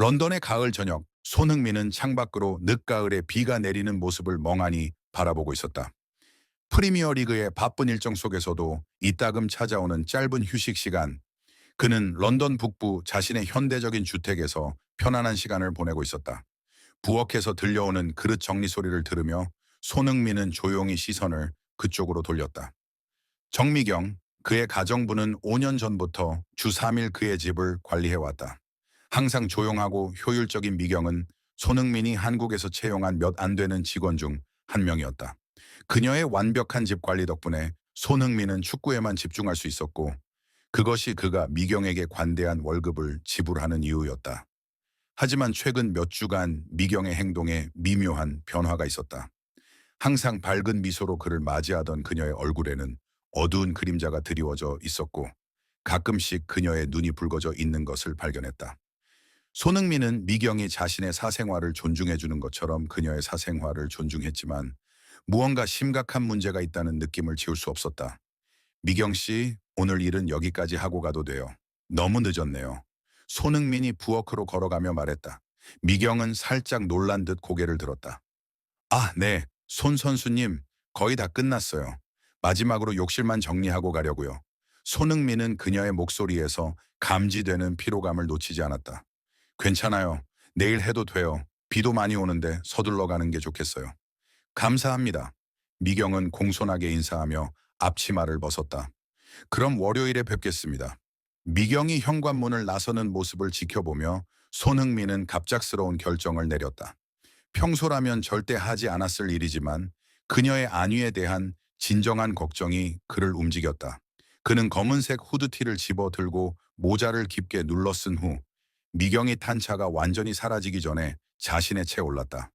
런던의 가을 저녁, 손흥민은 창밖으로 늦가을에 비가 내리는 모습을 멍하니 바라보고 있었다. 프리미어 리그의 바쁜 일정 속에서도 이따금 찾아오는 짧은 휴식 시간, 그는 런던 북부 자신의 현대적인 주택에서 편안한 시간을 보내고 있었다. 부엌에서 들려오는 그릇 정리 소리를 들으며 손흥민은 조용히 시선을 그쪽으로 돌렸다. 정미경, 그의 가정부는 5년 전부터 주 3일 그의 집을 관리해왔다. 항상 조용하고 효율적인 미경은 손흥민이 한국에서 채용한 몇 안 되는 직원 중 한 명이었다. 그녀의 완벽한 집 관리 덕분에 손흥민은 축구에만 집중할 수 있었고 그것이 그가 미경에게 관대한 월급을 지불하는 이유였다. 하지만 최근 몇 주간 미경의 행동에 미묘한 변화가 있었다. 항상 밝은 미소로 그를 맞이하던 그녀의 얼굴에는 어두운 그림자가 드리워져 있었고 가끔씩 그녀의 눈이 붉어져 있는 것을 발견했다. 손흥민은 미경이 자신의 사생활을 존중해주는 것처럼 그녀의 사생활을 존중했지만 무언가 심각한 문제가 있다는 느낌을 지울 수 없었다. 미경 씨, 오늘 일은 여기까지 하고 가도 돼요. 너무 늦었네요. 손흥민이 부엌으로 걸어가며 말했다. 미경은 살짝 놀란 듯 고개를 들었다. 아, 네. 손 선수님, 거의 다 끝났어요. 마지막으로 욕실만 정리하고 가려고요. 손흥민은 그녀의 목소리에서 감지되는 피로감을 놓치지 않았다. 괜찮아요. 내일 해도 돼요. 비도 많이 오는데 서둘러 가는 게 좋겠어요. 감사합니다. 미경은 공손하게 인사하며 앞치마를 벗었다. 그럼 월요일에 뵙겠습니다. 미경이 현관문을 나서는 모습을 지켜보며 손흥민은 갑작스러운 결정을 내렸다. 평소라면 절대 하지 않았을 일이지만 그녀의 안위에 대한 진정한 걱정이 그를 움직였다. 그는 검은색 후드티를 집어 들고 모자를 깊게 눌러 쓴 후 미경이 탄 차가 완전히 사라지기 전에 자신의 채 올랐다.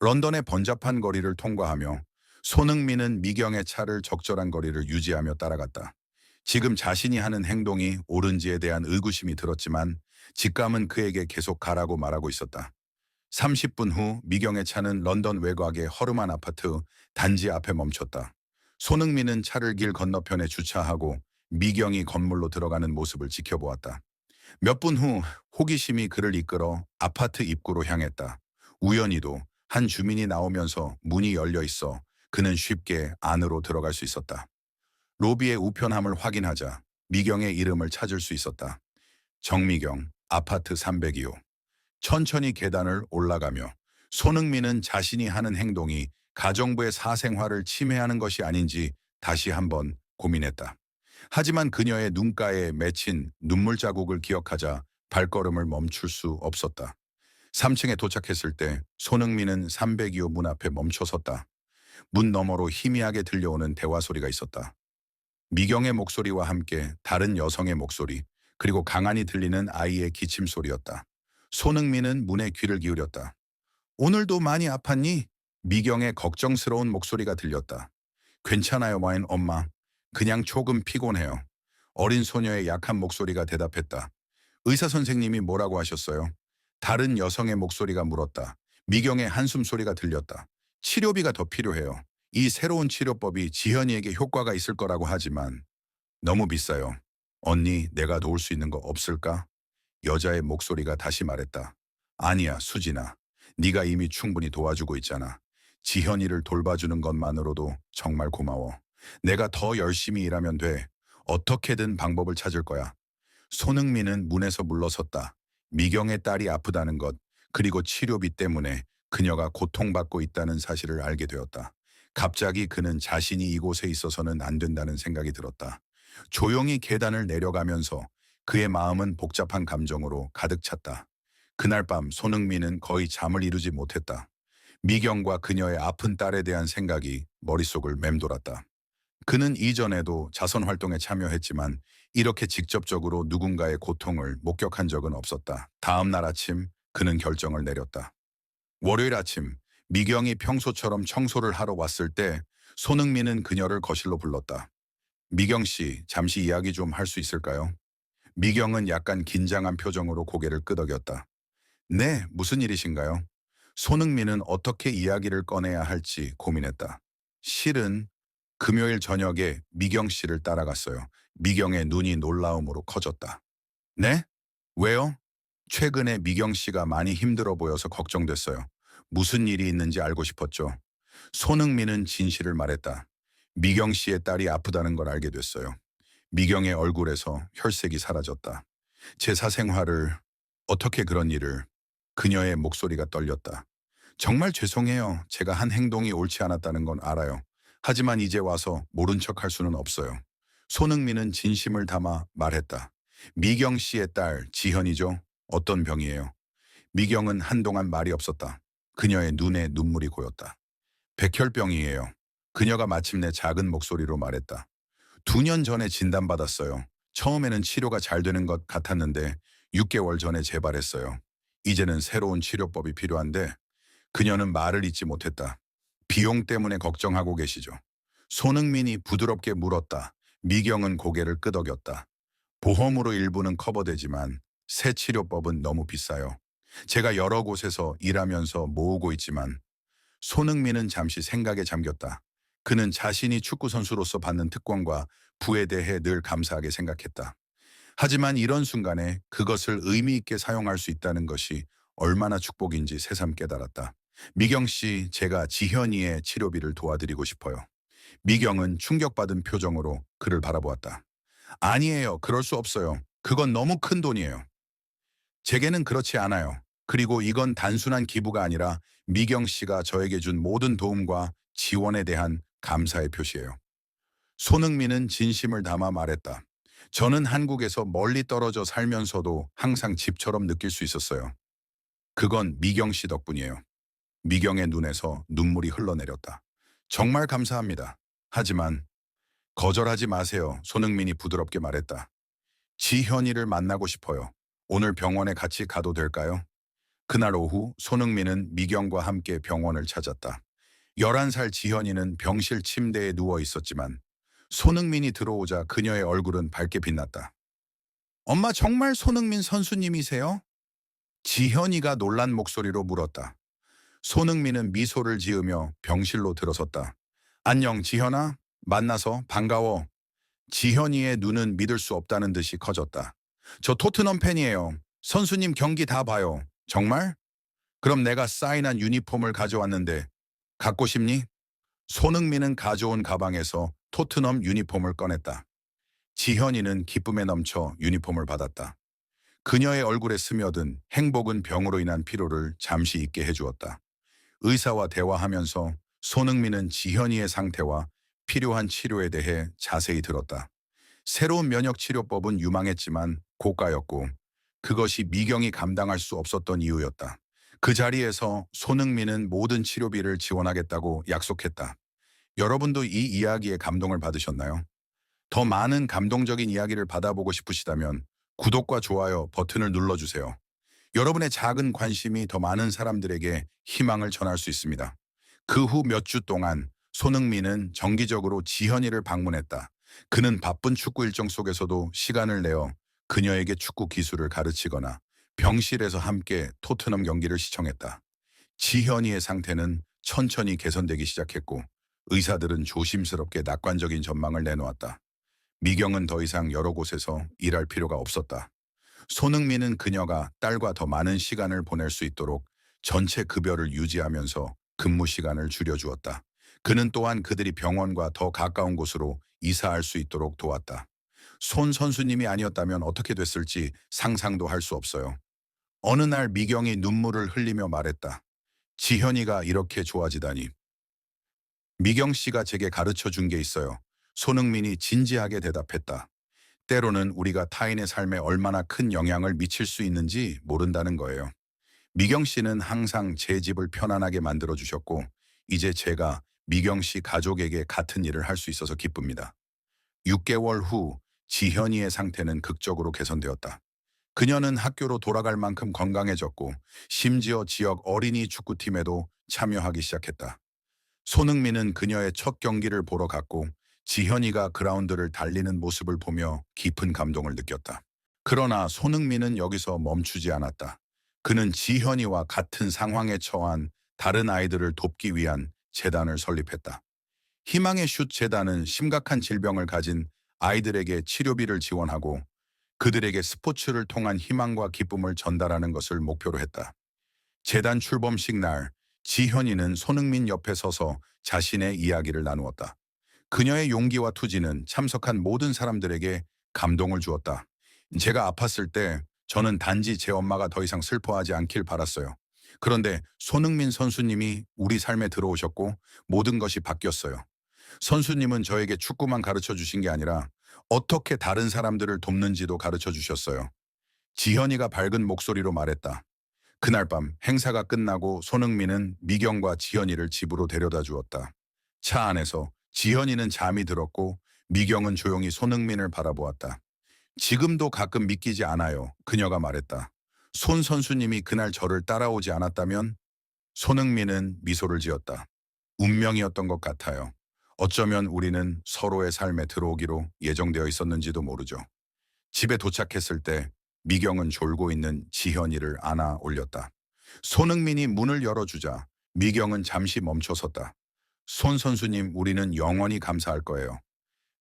런던의 번잡한 거리를 통과하며 손흥민은 미경의 차를 적절한 거리를 유지하며 따라갔다. 지금 자신이 하는 행동이 옳은지에 대한 의구심이 들었지만 직감은 그에게 계속 가라고 말하고 있었다. 30분 후 미경의 차는 런던 외곽의 허름한 아파트 단지 앞에 멈췄다. 손흥민은 차를 길 건너편에 주차하고 미경이 건물로 들어가는 모습을 지켜보았다. 몇 분 후 호기심이 그를 이끌어 아파트 입구로 향했다. 우연히도 한 주민이 나오면서 문이 열려 있어 그는 쉽게 안으로 들어갈 수 있었다. 로비의 우편함을 확인하자 미경의 이름을 찾을 수 있었다. 정미경, 아파트 302호. 천천히 계단을 올라가며 손흥민은 자신이 하는 행동이 가정부의 사생활을 침해하는 것이 아닌지 다시 한번 고민했다. 하지만 그녀의 눈가에 맺힌 눈물 자국을 기억하자 발걸음을 멈출 수 없었다. 3층에 도착했을 때 손흥민은 302호 문 앞에 멈춰섰다. 문 너머로 희미하게 들려오는 대화 소리가 있었다. 미경의 목소리와 함께 다른 여성의 목소리, 그리고 강한이 들리는 아이의 기침 소리였다. 손흥민은 문에 귀를 기울였다. 오늘도 많이 아팠니? 미경의 걱정스러운 목소리가 들렸다. 괜찮아요, 와인 엄마. 그냥 조금 피곤해요. 어린 소녀의 약한 목소리가 대답했다. 의사 선생님이 뭐라고 하셨어요? 다른 여성의 목소리가 물었다. 미경의 한숨 소리가 들렸다. 치료비가 더 필요해요. 이 새로운 치료법이 지현이에게 효과가 있을 거라고 하지만 너무 비싸요. 언니, 내가 도울 수 있는 거 없을까? 여자의 목소리가 다시 말했다. 아니야, 수진아. 네가 이미 충분히 도와주고 있잖아. 지현이를 돌봐주는 것만으로도 정말 고마워. 내가 더 열심히 일하면 돼. 어떻게든 방법을 찾을 거야. 손흥민은 문에서 물러섰다. 미경의 딸이 아프다는 것, 그리고 치료비 때문에 그녀가 고통받고 있다는 사실을 알게 되었다. 갑자기 그는 자신이 이곳에 있어서는 안 된다는 생각이 들었다. 조용히 계단을 내려가면서 그의 마음은 복잡한 감정으로 가득 찼다. 그날 밤 손흥민은 거의 잠을 이루지 못했다. 미경과 그녀의 아픈 딸에 대한 생각이 머릿속을 맴돌았다. 그는 이전에도 자선 활동에 참여했지만 이렇게 직접적으로 누군가의 고통을 목격한 적은 없었다. 다음 날 아침 그는 결정을 내렸다. 월요일 아침 미경이 평소처럼 청소를 하러 왔을 때 손흥민은 그녀를 거실로 불렀다. 미경 씨, 잠시 이야기 좀 할 수 있을까요? 미경은 약간 긴장한 표정으로 고개를 끄덕였다. 네, 무슨 일이신가요? 손흥민은 어떻게 이야기를 꺼내야 할지 고민했다. 실은 금요일 저녁에 미경 씨를 따라갔어요. 미경의 눈이 놀라움으로 커졌다. 네? 왜요? 최근에 미경 씨가 많이 힘들어 보여서 걱정됐어요. 무슨 일이 있는지 알고 싶었죠. 손흥민은 진실을 말했다. 미경 씨의 딸이 아프다는 걸 알게 됐어요. 미경의 얼굴에서 혈색이 사라졌다. 제 사 생활을 어떻게 그런 일을 그녀의 목소리가 떨렸다. 정말 죄송해요. 제가 한 행동이 옳지 않았다는 건 알아요. 하지만 이제 와서 모른 척할 수는 없어요. 손흥민은 진심을 담아 말했다. 미경 씨의 딸 지현이죠. 어떤 병이에요? 미경은 한동안 말이 없었다. 그녀의 눈에 눈물이 고였다. 백혈병이에요. 그녀가 마침내 작은 목소리로 말했다. 두 년 전에 진단받았어요. 처음에는 치료가 잘 되는 것 같았는데 6개월 전에 재발했어요. 이제는 새로운 치료법이 필요한데 그녀는 말을 잇지 못했다. 비용 때문에 걱정하고 계시죠. 손흥민이 부드럽게 물었다. 미경은 고개를 끄덕였다. 보험으로 일부는 커버되지만 새 치료법은 너무 비싸요. 제가 여러 곳에서 일하면서 모으고 있지만 손흥민은 잠시 생각에 잠겼다. 그는 자신이 축구선수로서 받는 특권과 부에 대해 늘 감사하게 생각했다. 하지만 이런 순간에 그것을 의미 있게 사용할 수 있다는 것이 얼마나 축복인지 새삼 깨달았다. 미경 씨, 제가 지현이의 치료비를 도와드리고 싶어요. 미경은 충격받은 표정으로 그를 바라보았다. 아니에요. 그럴 수 없어요. 그건 너무 큰 돈이에요. 제게는 그렇지 않아요. 그리고 이건 단순한 기부가 아니라 미경 씨가 저에게 준 모든 도움과 지원에 대한 감사의 표시예요. 손흥민은 진심을 담아 말했다. 저는 한국에서 멀리 떨어져 살면서도 항상 집처럼 느낄 수 있었어요. 그건 미경 씨 덕분이에요. 미경의 눈에서 눈물이 흘러내렸다. 정말 감사합니다. 하지만 거절하지 마세요. 손흥민이 부드럽게 말했다. 지현이를 만나고 싶어요. 오늘 병원에 같이 가도 될까요? 그날 오후 손흥민은 미경과 함께 병원을 찾았다. 11살 지현이는 병실 침대에 누워 있었지만 손흥민이 들어오자 그녀의 얼굴은 밝게 빛났다. 엄마 정말 손흥민 선수님이세요? 지현이가 놀란 목소리로 물었다. 손흥민은 미소를 지으며 병실로 들어섰다. 안녕 지현아, 만나서 반가워. 지현이의 눈은 믿을 수 없다는 듯이 커졌다. 저 토트넘 팬이에요. 선수님 경기 다 봐요. 정말? 그럼 내가 사인한 유니폼을 가져왔는데 갖고 싶니? 손흥민은 가져온 가방에서 토트넘 유니폼을 꺼냈다. 지현이는 기쁨에 넘쳐 유니폼을 받았다. 그녀의 얼굴에 스며든 행복은 병으로 인한 피로를 잠시 잊게 해주었다. 의사와 대화하면서 손흥민은 지현이의 상태와 필요한 치료에 대해 자세히 들었다. 새로운 면역 치료법은 유망했지만 고가였고 그것이 미경이 감당할 수 없었던 이유였다. 그 자리에서 손흥민은 모든 치료비를 지원하겠다고 약속했다. 여러분도 이 이야기에 감동을 받으셨나요? 더 많은 감동적인 이야기를 받아보고 싶으시다면 구독과 좋아요 버튼을 눌러주세요. 여러분의 작은 관심이 더 많은 사람들에게 희망을 전할 수 있습니다. 그 후 몇 주 동안 손흥민은 정기적으로 지현이를 방문했다. 그는 바쁜 축구 일정 속에서도 시간을 내어 그녀에게 축구 기술을 가르치거나 병실에서 함께 토트넘 경기를 시청했다. 지현이의 상태는 천천히 개선되기 시작했고 의사들은 조심스럽게 낙관적인 전망을 내놓았다. 미경은 더 이상 여러 곳에서 일할 필요가 없었다. 손흥민은 그녀가 딸과 더 많은 시간을 보낼 수 있도록 전체 급여를 유지하면서 근무 시간을 줄여주었다. 그는 또한 그들이 병원과 더 가까운 곳으로 이사할 수 있도록 도왔다. 손 선수님이 아니었다면 어떻게 됐을지 상상도 할 수 없어요. 어느 날 미경이 눈물을 흘리며 말했다. 지현이가 이렇게 좋아지다니. 미경 씨가 제게 가르쳐 준 게 있어요. 손흥민이 진지하게 대답했다. 때로는 우리가 타인의 삶에 얼마나 큰 영향을 미칠 수 있는지 모른다는 거예요. 미경 씨는 항상 제 집을 편안하게 만들어 주셨고 이제 제가 미경 씨 가족에게 같은 일을 할 수 있어서 기쁩니다. 6개월 후 지현이의 상태는 극적으로 개선되었다. 그녀는 학교로 돌아갈 만큼 건강해졌고 심지어 지역 어린이 축구팀에도 참여하기 시작했다. 손흥민은 그녀의 첫 경기를 보러 갔고 지현이가 그라운드를 달리는 모습을 보며 깊은 감동을 느꼈다. 그러나 손흥민은 여기서 멈추지 않았다. 그는 지현이와 같은 상황에 처한 다른 아이들을 돕기 위한 재단을 설립했다. 희망의 슛 재단은 심각한 질병을 가진 아이들에게 치료비를 지원하고 그들에게 스포츠를 통한 희망과 기쁨을 전달하는 것을 목표로 했다. 재단 출범식 날 지현이는 손흥민 옆에 서서 자신의 이야기를 나누었다. 그녀의 용기와 투지는 참석한 모든 사람들에게 감동을 주었다. 제가 아팠을 때 저는 단지 제 엄마가 더 이상 슬퍼하지 않길 바랐어요. 그런데 손흥민 선수님이 우리 삶에 들어오셨고 모든 것이 바뀌었어요. 선수님은 저에게 축구만 가르쳐 주신 게 아니라 어떻게 다른 사람들을 돕는지도 가르쳐 주셨어요. 지현이가 밝은 목소리로 말했다. 그날 밤 행사가 끝나고 손흥민은 미경과 지현이를 집으로 데려다 주었다. 차 안에서 지현이는 잠이 들었고 미경은 조용히 손흥민을 바라보았다. 지금도 가끔 믿기지 않아요. 그녀가 말했다. 손 선수님이 그날 저를 따라오지 않았다면 손흥민은 미소를 지었다. 운명이었던 것 같아요. 어쩌면 우리는 서로의 삶에 들어오기로 예정되어 있었는지도 모르죠. 집에 도착했을 때 미경은 졸고 있는 지현이를 안아 올렸다. 손흥민이 문을 열어주자 미경은 잠시 멈춰섰다. 손 선수님, 우리는 영원히 감사할 거예요.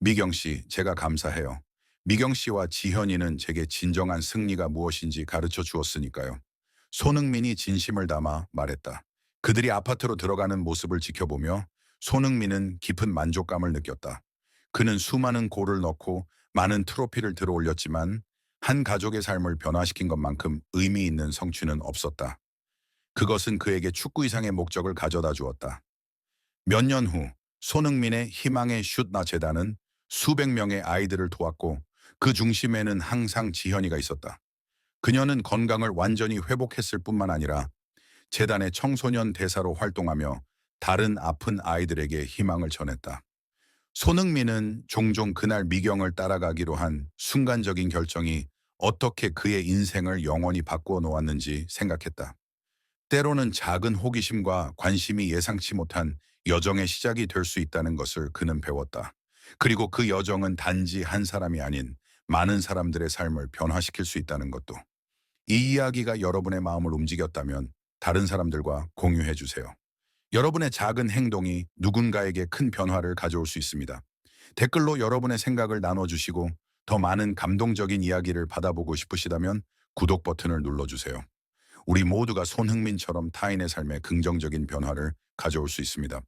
미경 씨, 제가 감사해요. 미경 씨와 지현이는 제게 진정한 승리가 무엇인지 가르쳐 주었으니까요. 손흥민이 진심을 담아 말했다. 그들이 아파트로 들어가는 모습을 지켜보며 손흥민은 깊은 만족감을 느꼈다. 그는 수많은 골을 넣고 많은 트로피를 들어 올렸지만 한 가족의 삶을 변화시킨 것만큼 의미 있는 성취는 없었다. 그것은 그에게 축구 이상의 목적을 가져다 주었다. 몇 년 후 손흥민의 희망의 슛나 재단은 수백 명의 아이들을 도왔고 그 중심에는 항상 지현이가 있었다. 그녀는 건강을 완전히 회복했을 뿐만 아니라 재단의 청소년 대사로 활동하며 다른 아픈 아이들에게 희망을 전했다. 손흥민은 종종 그날 미경을 따라가기로 한 순간적인 결정이 어떻게 그의 인생을 영원히 바꾸어 놓았는지 생각했다. 때로는 작은 호기심과 관심이 예상치 못한 여정의 시작이 될 수 있다는 것을 그는 배웠다. 그리고 그 여정은 단지 한 사람이 아닌 많은 사람들의 삶을 변화시킬 수 있다는 것도. 이 이야기가 여러분의 마음을 움직였다면 다른 사람들과 공유해 주세요. 여러분의 작은 행동이 누군가에게 큰 변화를 가져올 수 있습니다. 댓글로 여러분의 생각을 나눠주시고 더 많은 감동적인 이야기를 받아보고 싶으시다면 구독 버튼을 눌러주세요. 우리 모두가 손흥민처럼 타인의 삶에 긍정적인 변화를 가져올 수 있습니다.